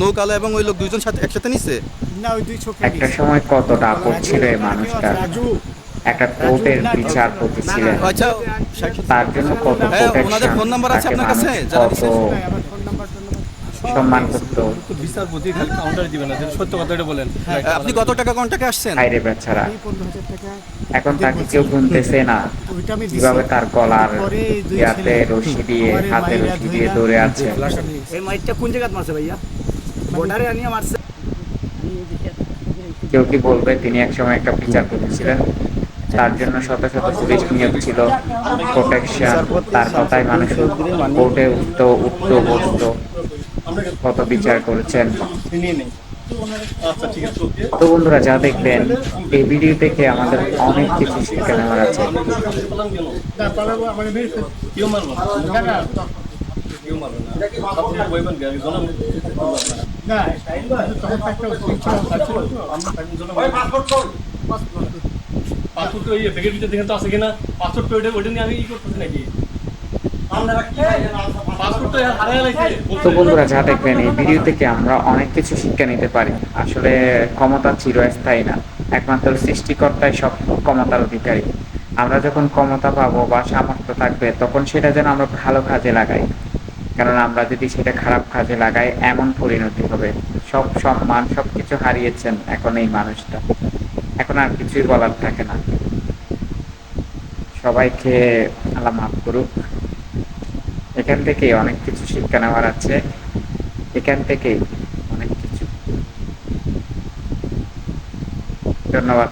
নৌকালো এবং ওই লোক দুইজন সাথে একসাথে নিচ্ছে না ওই দুই ছোকরা একটা সময় কত দাপট ছিল এই মানুষটার রাজু একটা কোর্টের বিচারপতি ছিলেন। আচ্ছা তার জন্য কত হ্যাঁ, ওনাদের ফোন নাম্বার আছে আপনার কাছে? যারা দিছে? আমার ফোন নাম্বার টোন নাম্বার সম্মান করতো। বিচারপতি খালি কাউন্টারে দিবেন না যেটা সত্য কথাটা বলেন। আপনি কত টাকা কন্টাকে আসছেন? হাইরে বেচারা। টাকা এখন তাকে কেউ গুনতেছে না। ওইটা আমি দিছি। কীভাবে তার গলার ইয়াতে রশি দিয়ে হাতে রশি দিয়ে দৌড়ে আছে? এই মাইটটা কোন জায়গায় মারছে ভাইয়া? বর্ডারে আনিয়ে মারছে। কেউ কি বলবে তিনি একসময় একটা বিচারপতি ছিলেন তার জন্য শত শত পুলিশ নিয়োগ ছিল প্রোটেকশন তার কথায় মানুষ কোর্টে উঠতো উঠতো বসতো কত বিচার করেছেন। তো বন্ধুরা যা দেখলেন এই ভিডিও থেকে আমাদের অনেক কিছু শিক্ষা নেওয়ার আছে। ভিডিও থেকে আমরা অনেক কিছু শিক্ষা নিতে পারি? আসলে ক্ষমতা চিরস্থায়ী না, একমাত্র সৃষ্টিকর্তাই সব ক্ষমতার অধিকারী। আমরা যখন ক্ষমতা পাবো বা সামর্থ্য থাকবে, তখন সেটা যেন আমরা ভালো কাজে লাগাই। কারণ আমরা যদি সেটা খারাপ কাজে লাগাই, এমন পরিণতি হবে। সব সম্মান সব কিছু হারিয়েছেন এখন এই মানুষটা। এখন আর কিছুই বলার থাকে না। সবাইকে আল্লাহ মাফ করুক। এখান থেকে অনেক কিছু শিক্ষা নেওয়ার আছে। এখান থেকেই অনেক কিছু। ধন্যবাদ